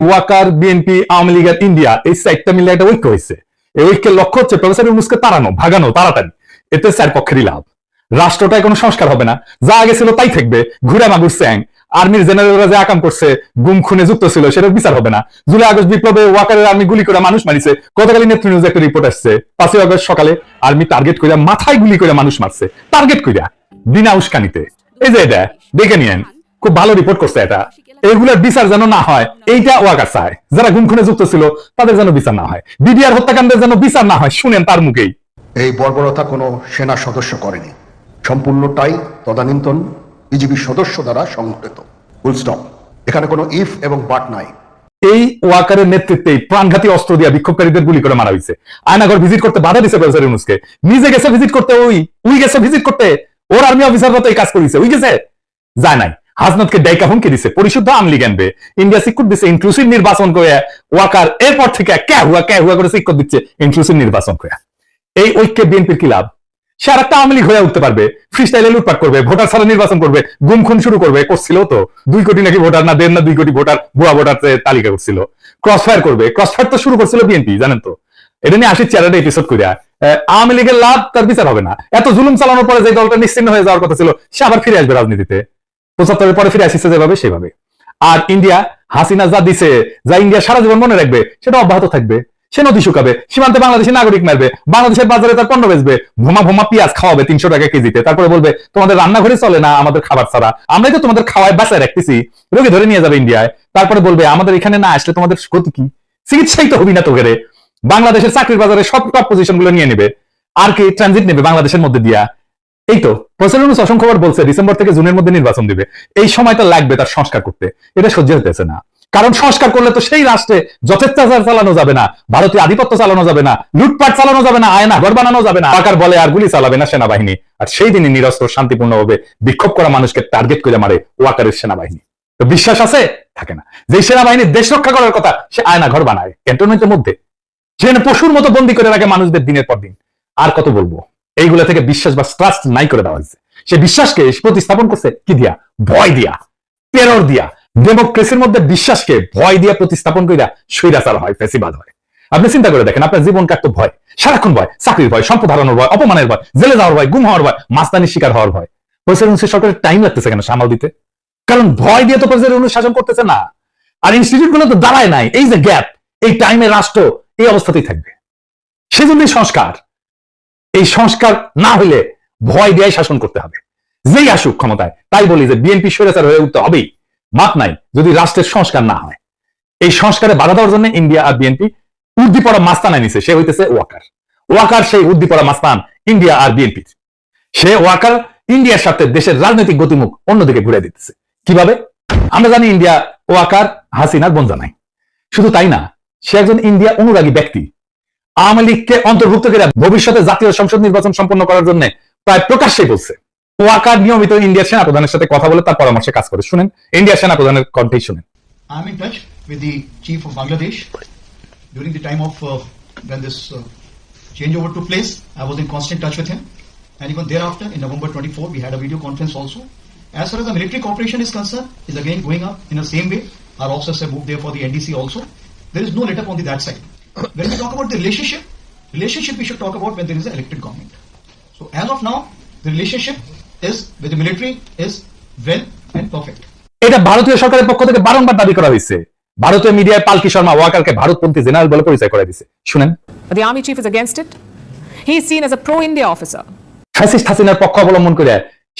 Waker, BNP, Awami League আর India, এই সাইডটা মিলে একটা ঐক্য হয়েছে। এই ঐক্যের লক্ষ্য হচ্ছে প্রফেসর ইউনুসকে তাড়ানো, ভাগানো, তাড়াতাড়ি। এতে স্যার পক্ষেরই লাভ রাষ্ট্রটায় কোনো সংস্কার হবে না। যা আগে ছিল তাই থাকবে। ঘুরে মাগুর স্যাং। আর্মির জেনারেলরা যে আকাম করছে, গুম খুনে যুক্ত ছিল, সেটার বিচার হবে না। জুলাই আগস্ট বিপ্লবে ওয়াকারের আর্মি গুলি করে মানুষ মারিছে। গতকালই নেত্রী নিউজ একটা রিপোর্ট আসছে। পাঁচই আগস্ট সকালে আর্মি টার্গেট করে মাথায় গুলি করে মানুষ মারছে। টার্গেট কইরা। বিনা উস্কানিতে। এই যে এটা, দেখে নিয়েন। খুব ভালো রিপোর্ট করছে এটা। এগুলোর বিচার যেন না হয় এইটা ওয়াকার চায়। যারা গুম খুনে যুক্ত ছিল তাদের যেন বিচার না হয়। বিডিআর হত্যাকাণ্ডের যেন বিচার না হয় শুনেন তার মুখেই। এই বর্বরতা কোনো সেনা সদস্য করেনি। সম্পূর্ণটাই তদানীন্তন বিজিবির সদস্য দ্বারা সংঘটিত। ফুল স্টপ এখানে কোনো ইফ এবং বাট নাই। এই ওয়াকারের নেতৃত্বে প্রাণঘাতী অস্ত্র দিয়ে বিক্ষোভকারীদের গুলি করে মারা হয়েছে আয়নাগর ভিজিট করতে বাধা দিছে প্রফেসর ইউনুসকে। নিজে গেছে ভিজিট করতে ওই উই গেছে ভিজিট করতে। ওর আর্মি অফিসাররা তো এই কাজ করেছে উই গেছে? যায় নাই। হাসনাতকে ডাইকা হুমকি দিছে, পরিশুদ্ধ আমলি আনবে ইন্ডিয়া সিকুট দিছে ইনক্লুসিভ নির্বাচন করে ওয়াকার এরপর থেকে কে হুয়া কে হুয়া করে সিকুট দিচ্ছে ইনক্লুসিভ নির্বাচন করে এই ঐক্যে বিএনপির কি লাভ? সে আর একটা আওয়ামী হয়ে উঠতে পারবে ফ্রি স্টাইলে লুটপাট করবে ভোটার ছাড়া নির্বাচন করবে, গুম খুন শুরু করবে, করছিল তো? দুই কোটি নাকি ভোটার না দেড় না দুই কোটি ভোটার ভুয়া ভোটার তালিকা করছিল। ক্রস ফায়ার করবে ক্রস ফায়ার তো শুরু করছিল বিএনপি, জানেন তো? এটা নিয়ে আসি চেয়ারের এপিসোড করিয়া আওয়ামী লীগের লাভ তার বিচার হবে না। এত জুলুম চালানোর পরে যে দলটা নিশ্চিন্ন হয়ে যাওয়ার কথা ছিল, সে আবার ফিরে আসবে রাজনীতিতে। পঁচাত্তরের পরে ফিরে আসছে যেভাবে, সেভাবে। আর ইন্ডিয়া, হাসিনা যা দিছে, যা ইন্ডিয়া সারা জীবন মনে রাখবে, সেটা অব্যাহত থাকবে। সে নদী শুকাবে, সীমান্তে বাংলাদেশি নাগরিক মারবে, বাংলাদেশের বাজারে তার পণ্য বেচবে ভোমা ভোমা পেঁয়াজ খাওয়াবে তিনশো টাকা কেজিতে। তারপরে বলবে, তোমাদের রান্নাঘরে চলে না আমাদের খাবার ছাড়া। আমরাই তো তোমাদের খাওয়ায় বাঁচায় রাখতেছি। রোগী ধরে নিয়ে যাবে ইন্ডিয়ায়। তারপরে বলবে, আমাদের এখানে না আসলে তোমাদের ক্ষতি কি? চিকিৎসাই তো হবি না তো ঘরে বাংলাদেশের চাকরির বাজারে সব টপ পজিশনগুলো নিয়ে নেবে। আর কি ট্রানজিট নেবে বাংলাদেশের মধ্যে দিয়া? এই তো প্রচলন অসংখ্যবার বলছে ডিসেম্বর থেকে জুনের মধ্যে নির্বাচন দিবে। এই সময়টা লাগবে তার সংস্কার করতে। এটা সহ্য হতেছে না। কারণ সংস্কার করলে তো সেই রাষ্ট্রে যথেচ্ছাচার চালানো যাবে না, ভারতীয় আধিপত্য চালানো যাবে না, লুটপাট চালানো যাবে না, আয়না ঘর বানানো যাবে না। সরকার বলে আর গুলি চালাবে না সেনাবাহিনী। আর সেই দিনই নিরস্ত্র, শান্তিপূর্ণভাবে বিক্ষোভ করা মানুষকে টার্গেট করে মারে ওয়াকারের সেনাবাহিনী। তো বিশ্বাস আছে? থাকে না। যে সেনাবাহিনী দেশ রক্ষা করার কথা, সে আয়না ঘর বানায়। ক্যান্টনমেন্টের মধ্যে। সেখানে পশুর মতো বন্দি করে রাখে মানুষদের দিনের পর দিন। আর কত বলব? এইগুলা থেকে বিশ্বাস বা ট্রাস্ট নাই করে দেওয়া হয়েছে। সে বিশ্বাসকে প্রতিস্থাপন করছে কি দিয়া? ভয় দিয়া। টেরর দিয়া। ডেমোক্রেসির মধ্যে বিশ্বাসকে ভয় দিয়া প্রতিস্থাপন কইরা স্বৈরাচার হয় ফেসিবাদ হয়। আপনি চিন্তা করে দেখেন, আপনার জীবন কাটতো ভয়, সারাক্ষণ ভয়, চাকরির ভয়, সম্পদ হারানোর ভয়, অপমানের ভয়, জেলে যাওয়ার ভয়, গুম হওয়ার ভয়, মাস্তানির শিকার হওয়ার ভয়। প্রেসিডেন্সি সরকারের টাইম লাগতেছে কেন সামাল দিতে? কারণ ভয় দিয়ে তো প্রেসিডেন্ট শাসন করতেছে না। আর ইনস্টিটিউটগুলো তো দাঁড়ায় নাই। এই যে গ্যাপ এই টাইমে রাষ্ট্র এই অবস্থাতেই থাকবে। সেজন্যই সংস্কার। এই সংস্কার না হলে ভয় দিয়ে শাসন করতে হবে। যেই আসুক ক্ষমতায়, তাই বলি যে বিএনপি স্বৈরাচার হয়ে উঠতে হবেই। মাপ নাই, যদি রাষ্ট্রের সংস্কার না হয়। এই সংস্কারে বাধা দেওয়ার জন্য ইন্ডিয়া আর বিএনপি উদ্দীপরা মাস্তানায় নিছে, সে হইতেছে ওয়াকার। ওয়াকার সেই উদ্দীপরা মাস্তান ইন্ডিয়া আর বিএনপি সে ওয়াকার ইন্ডিয়ার সাথে দেশের রাজনৈতিক গতিমুখ অন্যদিকে ঘুরে দিতেছে। কীভাবে? আমরা জানি ইন্ডিয়া ওয়াকার হাসিনার বোন জানাই। শুধু তাই না, সে একজন ইন্ডিয়া অনুরাগী ব্যক্তি। আওয়ামী লীগকে অন্তর্ভুক্ত করে ভবিষ্যতে জাতীয় সংসদ নির্বাচন সম্পন্ন করার জন্য প্রায় প্রকাশ্যেই বলছে ওয়াকার নিয়মিত ইন্ডিয়ার সেনাপ্রধানের সাথে কথা বলে তার পরামর্শে কাজ করে শুনেন ইন্ডিয়ার সেনাপ্রধানের কণ্ঠেই শুনেন I'm in touch with the chief of Bangladesh during the time of uh, when this uh, changeover took place. I was in constant touch with him, and even thereafter, in November 24, we had a video conference also. As far as the military cooperation is concerned, is again going up in the same way. Our officers have moved there for the NDC also. There is no let up on the that side. when we talk about the relationship, relationship we should talk about when there is an elected government. So as of now, the relationship is with the military is well and perfect. এটা ভারতীয় সরকারের পক্ষ থেকে বারংবার দাবি করা হয়েছে। ভারতীয় মিডিয়ায় পালকি শর্মা ওয়াকারকে ভারতপন্থী জেনারেল বলে পরিচয় করে দিয়েছে। শুনেন। The army chief is against it he is seen as a pro India officer fascist হাসিনার পক্ষ অবলম্বন করে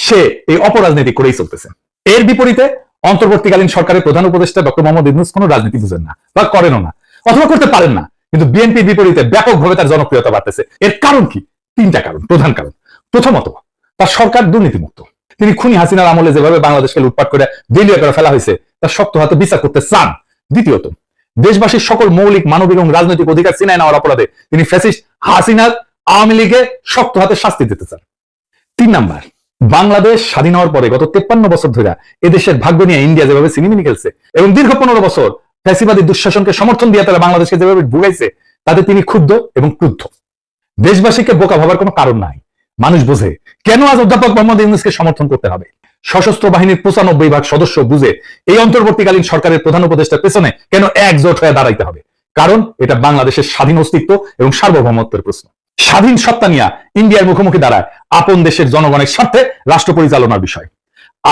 সে এই অপরাজনীতি করেই চলতেছে। এর বিপরীতে অন্তর্বর্তীকালীন সরকারের প্রধান উপদেষ্টা ডক্টর মোহাম্মদ ইবনুস কোনো রাজনীতি বুঝেন না বা করেনও না। অথবা করতে পারেন না। কিন্তু বিএনপির বিপরীতে ব্যাপকভাবে তার জনপ্রিয়তা বাড়তেছে। এর কারণ কি? তিনটা কারণ, প্রধান কারণ। প্রথমত, তার সরকার দুর্নীতিমুক্ত। তিনি খুনি হাসিনার আমলে যেভাবে বাংলাদেশকে লুটপাট করে দেলিয়া করে ফেলা হয়েছে, তার শক্ত হাতে বিচার করতে চান। দ্বিতীয়ত, দেশবাসীর সকল মৌলিক, মানবিক এবং রাজনৈতিক অধিকার ছিনায় নেওয়ার অপরাধে তিনি ফ্যাসিস্ট হাসিনার আওয়ামী লীগে শক্ত হাতে শাস্তি দিতে চান। তিন নাম্বার, বাংলাদেশ স্বাধীন হওয়ার পরে গত তেপ্পান্ন বছর ধরে এদেশের ভাগ্য নিয়ে ইন্ডিয়া যেভাবে সিনেমিনি খেলছে এবং দীর্ঘ পনেরো বছর ফ্যাসিবাদী দুঃশাসনকে সমর্থন দিয়ে তারা বাংলাদেশকে যেভাবে ভুগাইছে তাতে তিনি ক্ষুব্ধ এবং ক্রুদ্ধ। দেশবাসীকে বোকা ভাবার কোনো কারণ নাই। মানুষ বোঝে, কেন আজ অধ্যাপক মোহাম্মদ ইউনুসকে সমর্থন করতে হবে? সশস্ত্র বাহিনীর পঁচানব্বই ভাগ সদস্য বুঝে এই অন্তর্বর্তীকালীন সরকারের প্রধান উপদেষ্টার পেছনে কেন একজোট হয়ে দাঁড়াইতে হবে? কারণ এটা বাংলাদেশের স্বাধীন অস্তিত্ব এবং সার্বভৌমত্বের প্রশ্ন। স্বাধীন সত্তা নিয়ে ইন্ডিয়ার মুখোমুখি দাঁড়ায় আপন দেশের জনগণের স্বার্থে রাষ্ট্র পরিচালনার বিষয়।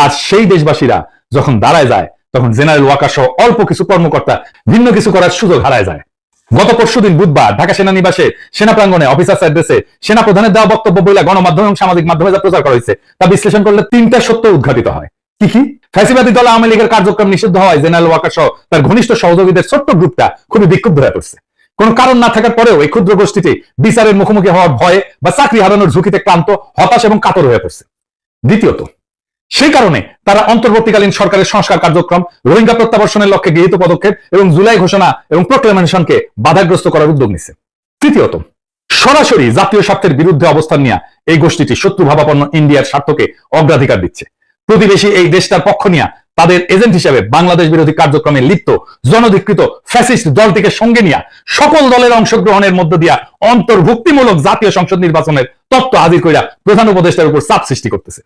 আর সেই দেশবাসীরা যখন দাঁড়ায় যায় তখন জেনারেল ওয়াকার সহ অল্প কিছু কর্মকর্তা ভিন্ন কিছু করার সুযোগ হারায় যায়। গত পরশুদিন বুধবার ঢাকা সেনানিবাসে সেনা প্রাঙ্গনে অফিসার্স অ্যাড্রেসে সেনা প্রধানের দেওয়া বক্তব্য বইলা গণমাধ্যম এবং সামাজিক মাধ্যমে যা প্রচার করা হয়েছে, তা বিশ্লেষণ করলে তিনটা সত্য উদ্ঘাটিত হয়। কি কি? ফ্যাসিবাদী দল আওয়ামী লীগের কার্যক্রম নিষিদ্ধ হওয়ায় জেনারেল ওয়াকার সহ তার ঘনিষ্ঠ সহযোগীদের ছোট্ট গ্রুপটা খুবই বিক্ষুব্ধ হয়ে পড়ছে। কোন কারণ না থাকার পরেও এই ক্ষুদ্র গোষ্ঠীটি বিচারের মুখোমুখি হওয়ার ভয়ে বা চাকরি হারানোর ঝুঁকিতে ক্লান্ত, হতাশ এবং কাতর হয়ে পড়ছে। দ্বিতীয়ত সেই কারণে তারা অন্তর্বর্তীকালীন সরকারের সংস্কার কার্যক্রম, রোহিঙ্গা প্রত্যাবর্ষণের লক্ষ্যে গৃহীত পদক্ষেপ এবং জুলাই ঘোষণা এবং প্রোক্লেমেশনকে বাধাগ্রস্ত করার উদ্যোগ নিছে। তৃতীয়ত, সরাসরি জাতীয় স্বার্থের বিরুদ্ধে অবস্থান নিয়ে এই গোষ্ঠীটি শত্রু ভাবাপন্ন ইন্ডিয়ার স্বার্থকে অগ্রাধিকার দিচ্ছে। প্রতিবেশী এই দেশটার পক্ষ নিয়ে তাদের এজেন্ট হিসেবে বাংলাদেশ বিরোধী কার্যক্রমে লিপ্ত, জনধিকৃত ফ্যাসিস্ট দলটিকে সঙ্গে নিয়ে সকল দলের অংশগ্রহণের মধ্য দিয়া অন্তর্ভুক্তিমূলক জাতীয় সংসদ নির্বাচনের তত্ত্ব হাজির করিয়া প্রধান উপদেষ্টার উপর চাপ সৃষ্টি করতেছে।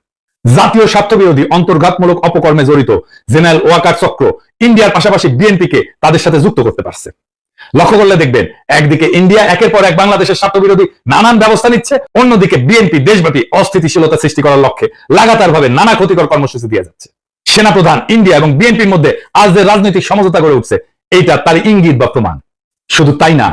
জাতীয় স্বার্থ বিরোধী অন্তর্ঘাতমূলক অপকর্মে জড়িত জেনারেল ওয়াকার চক্র ইন্ডিয়ার পাশাপাশি বিএনপিকে তাদের সাথে যুক্ত করতে পারছে। লক্ষ্য করলে দেখবেন, একদিকে ইন্ডিয়া একের পর এক বাংলাদেশের স্বার্থ বিরোধী নানান ব্যবস্থা নিচ্ছে, অন্যদিকে বিএনপি দেশব্যাপী অস্থিতিশীলতা সৃষ্টি করার লক্ষ্যে লাগাতার ভাবে নানা ক্ষতিকর কর্মসূচি দিয়ে যাচ্ছে। সেনাপ্রধান ইন্ডিয়া এবং বিএনপির মধ্যে আজ যে রাজনৈতিক সমঝোতা গড়ে উঠছে, এইটা তার ইঙ্গিত বা প্রমাণ। শুধু তাই না,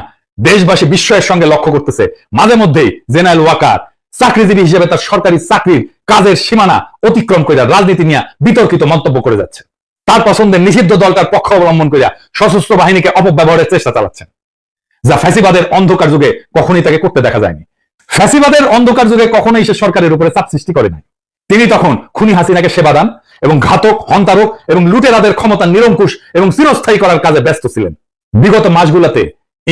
দেশবাসী বিস্ময়ের সঙ্গে লক্ষ্য করতেছে, মাঝে মধ্যেই জেনারেল ওয়াকার চাকরিজীবী হিসেবে তার সরকারি চাকরির কাজের সীমানা অতিক্রম করে রাজনীতি নিয়ে বিতর্কিত মন্তব্য করে যাচ্ছে তার পছন্দের নিষিদ্ধ দলটার পক্ষ অবলম্বন করিয়া সশস্ত্র বাহিনীকে অপব্যবহারের চেষ্টা চালাচ্ছেন, যা ফ্যাসিবাদের অন্ধকার যুগে কখনই তাকে করতে দেখা যায়নি। ফ্যাসিবাদের অন্ধকার যুগে কখনোই সে সরকারের উপরে চাপ সৃষ্টি করে নাই। তিনি তখন খুনি হাসিনাকে সেবা দান এবং ঘাতক, হন্তারক এবং লুটেরাদের ক্ষমতা নিরঙ্কুশ এবং চিরস্থায়ী করার কাজে ব্যস্ত ছিলেন। বিগত মাসগুলোতে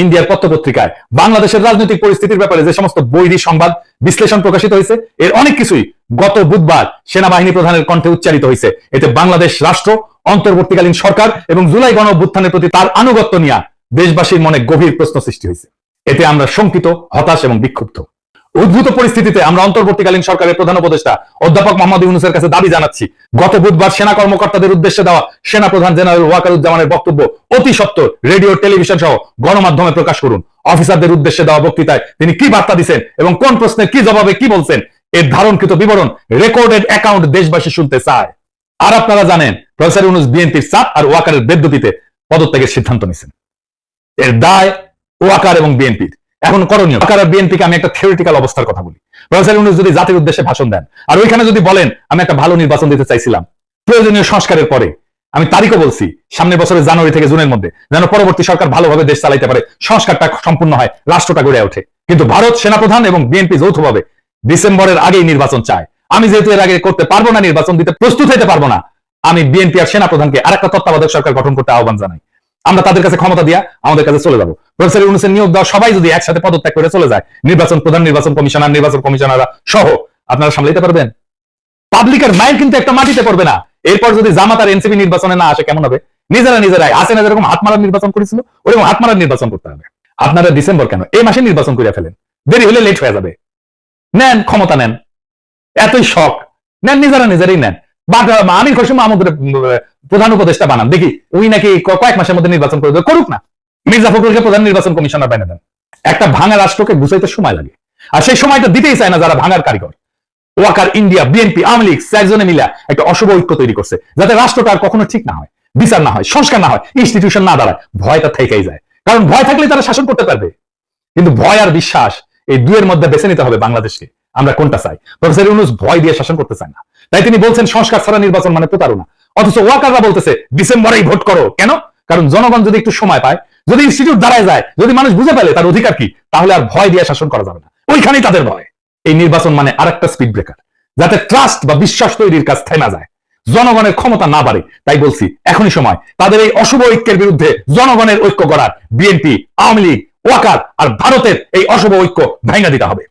ইন্ডিয়ার পত্রপত্রিকায়। বাংলাদেশের রাজনৈতিক পরিস্থিতির ব্যাপারে যে সমস্ত বৈরী সংবাদ বিশ্লেষণ প্রকাশিত হয়েছে, এর অনেক কিছুই গত বুধবার সেনাবাহিনী প্রধানের কণ্ঠে উচ্চারিত হয়েছে। এতে বাংলাদেশ রাষ্ট্র, অন্তর্বর্তীকালীন সরকার এবং জুলাই গণ অভ্যুত্থানের প্রতি তার আনুগত্য নিয়ে দেশবাসীর মনে গভীর প্রশ্ন সৃষ্টি হয়েছে। এতে আমরা শঙ্কিত, হতাশ এবং বিক্ষুব্ধ। উদ্ভূত পরিস্থিতিতে আমরা অন্তর্বর্তীকালীন সরকারের প্রধান উপদেষ্টা অধ্যাপক মোহাম্মদ ইউনুসের কাছে দাবি জানাচ্ছি। গত বুধবার সেনা কর্মকর্তাদের উদ্দেশ্যে দেওয়া সেনা প্রধান জেনারেল ওয়াকারুজ্জামানের বক্তব্য অতি সত্তর, রেডিও, টেলিভিশন সহ গণমাধ্যমে প্রকাশ করুন। অফিসারদের উদ্দেশ্যে দেওয়া বক্তৃতায় তিনি কি বার্তা দিচ্ছেন এবং কোন প্রশ্নের কি জবাবে কি বলছেন এর ধারণকৃত বিবরণ রেকর্ডেড অ্যাকাউন্ট দেশবাসী শুনতে চায়। আর আপনারা জানেন, প্রফেসর ইউনুস বিএনপির চাপ আর ওয়াকারের বেদ্যুতিতে পদত্যাগের সিদ্ধান্ত নিয়েছেন এর দায় ওয়াকার এবং বিএনপির। এখন করণীয় আর বিএনপিকে আমি একটা থিওরিটিক্যাল অবস্থার কথা বলি। প্রফেসর ইউনুস যদি জাতির উদ্দেশ্যে ভাষণ দেন, আর ওইখানে যদি বলেন, আমি একটা ভালো নির্বাচন দিতে চাইছিলাম, প্রয়োজনীয় সংস্কারের পরে, আমি তারিখও বলছি, সামনের বছরের জানুয়ারি থেকে জুনের মধ্যে, যেন পরবর্তী সরকার ভালোভাবে দেশ চালাইতে পারে, সংস্কারটা সম্পূর্ণ হয়, রাষ্ট্রটা গড়ে ওঠে। কিন্তু ভারত সেনাপ্রধান এবং বিএনপি যৌথভাবে ডিসেম্বরের আগেই নির্বাচন চায়। আমি যেহেতু এর আগে করতে পারব না, নির্বাচন দিতে প্রস্তুত হতে পারব না, আমি বিএনপি আর সেনাপ্রধানকে আরেকটা তত্ত্বাবধায়ক সরকার গঠন করতে আহ্বান জানাই। আমরা তাদের কাছে ক্ষমতা দিয়া আমাদের কাছে চলে যাব। প্রফেসর ইউনুসের নিয়োগ দেওয়া সবাই যদি একসাথে পদত্যাগ করে চলে যায়, নির্বাচন প্রধান, নির্বাচন কমিশনার, নির্বাচন কমিশনাররা সহ, আপনারা সামলাইতে পারবেন? পাবলিকের মাইন্ড কিন্তু একটা মাটিতে পড়বে না। এরপর যদি জামাত আর এনসিপি নির্বাচনে না আসে, কেমন হবে? নিজেরা নিজেরাই। আসে না যেরকম হাত মারার নির্বাচন করেছিল, ওরকম হাত মারার নির্বাচন করতে হবে। আপনারা ডিসেম্বর কেন? এই মাসে নির্বাচন করে ফেলেন। দেরি হলে লেট হয়ে যাবে। নেন, ক্ষমতা নেন। এতই শখ। নেন, নিজেরা নিজেরাই নেন। বাট আমি খুশি আমাদের প্রধান উপদেষ্টা বানান। দেখি, উনি নাকি কয়েক মাসের মধ্যে নির্বাচন করে করুক না। মির্জা ফখরুলকে প্রধান নির্বাচন কমিশনার বানিয়ে দেন। একটা ভাঙা রাষ্ট্রকে বুঝাইতে সময় লাগে। আর সেই সময়টা দিতেই চায় না যারা ভাঙার কারিগর। ওয়াকার ইন্ডিয়া, বিএনপি, আওয়ামী লীগ, চারজনে মিলে একটা অশুভ ঐক্য তৈরি করছে, যাতে রাষ্ট্রটা আর কখনো ঠিক না হয়, বিচার না হয়, সংস্কার না হয় ইনস্টিটিউশন না দাঁড়ায় ভয়টা থেকেই যায়। কারণ ভয় থাকলে তারা শাসন করতে পারবে। কিন্তু ভয় আর বিশ্বাস এই দুয়ের মধ্যে বেছে নিতে হবে বাংলাদেশকে। আমরা কোনটা চাই? প্রফেসর ইউনুস ভয় দিয়ে শাসন করতে চায় না। তাই তিনি বলছেন, সংস্কার ছাড়া নির্বাচন মানে প্রতারণা। অথচ ওয়াকাররা বলতেছে, ডিসেম্বরেই ভোট করো। কেন? কারণ জনগণ যদি একটু সময় পায়, যদি ইনস্টিটিউট দাঁড়ায় যায়, যদি মানুষ বুঝে ফেলে তার অধিকার কি, তাহলে আর ভয় দিয়ে শাসন করা যাবে না। ওইখানেই তাদের ভয়। এই নির্বাচন মানে আরেকটা স্পিড ব্রেকার যাতে ট্রাস্ট বা বিশ্বাস তৈরির কাজ থেমা যায়। জনগণের ক্ষমতা না বাড়ে, তাই বলছি, এখনই সময়। তাদের এই অশুভ ঐক্যের বিরুদ্ধে জনগণের ঐক্য করার বিএনপি, আওয়ামী লীগ, ওয়াকার আর ভারতের এই অশুভ ঐক্য ভেঙে দিতে হবে।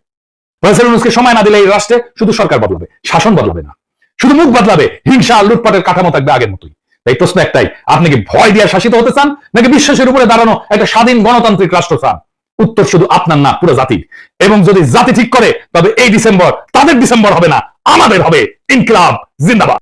ইউনুসকে সময় না দিলে এই রাষ্ট্রে শুধু সরকার বদলাবে, শাসন বদলাবে না। শুধু মুখ বদলাবে, হিংসা আর লুটপাটের কাঠামো থাকবে আগের মতোই। তাই প্রশ্ন একটাই, আপনি কি ভয় দিয়ে শাসিত হতে চান, নাকি বিশ্বাসের উপরে দাঁড়ানো একটা স্বাধীন গণতান্ত্রিক রাষ্ট্র চান? উত্তর শুধু আপনার না, পুরো জাতির। এবং যদি জাতি ঠিক করে, তবে এই ডিসেম্বর তাদের ডিসেম্বর হবে না, আমাদের হবে ইনকলাব, জিন্দাবাদ।